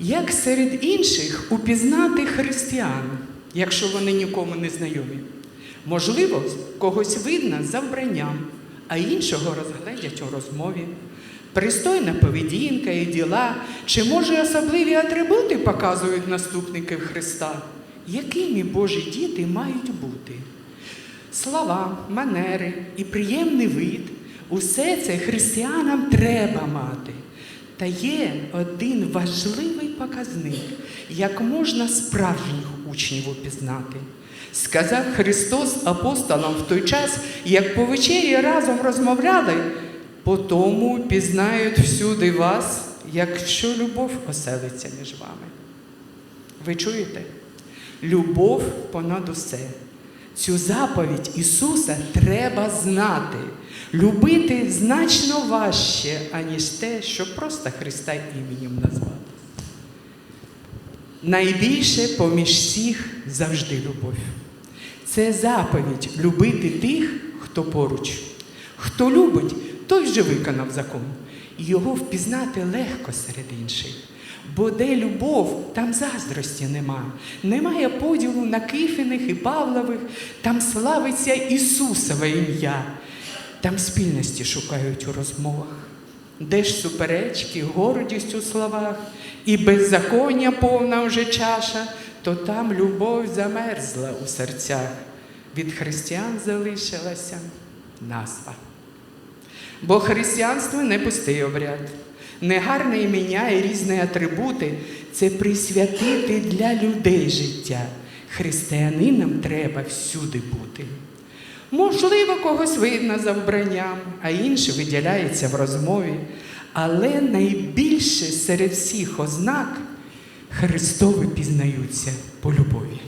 Як серед інших упізнати християн, якщо вони нікому не знайомі? Можливо, когось видно за вбранням, а іншого розгледять у розмові. Пристойна поведінка і діла, чи може особливі атрибути показують наступників Христа? Якими Божі діти мають бути? Слова, манери і приємний вид усе це християнам треба мати. Та є один важливий показник, як можна справжніх учнів упізнати. Сказав Христос апостолам в той час, як по вечері разом розмовляли, по тому пізнають всюди вас, якщо любов оселиться між вами. Ви чуєте? Любов понад усе. Цю заповідь Ісуса треба знати. Любити значно важче, аніж те, що просто Христа іменем назвати. Найбільше поміж всіх завжди любов. Це заповідь любити тих, хто поруч. Хто любить, той вже виконав закон. І Його впізнати легко серед інших. Бо де любов, там заздрості нема. Немає поділу на Кифіних і Павлових, там славиться Ісусове ім'я. Там спільності шукають у розмовах. Де ж суперечки, гордість у словах, і беззаконня повна вже чаша, то там любов замерзла у серцях. Від християн залишилася назва. Бо християнство не пустий обряд, негарне імення і різні атрибути це присвятити для людей життя. Християнинам треба всюди бути. Можливо, когось видно за вбранням, а інше виділяється в розмові. Але найбільше серед всіх ознак Христові пізнаються по любові.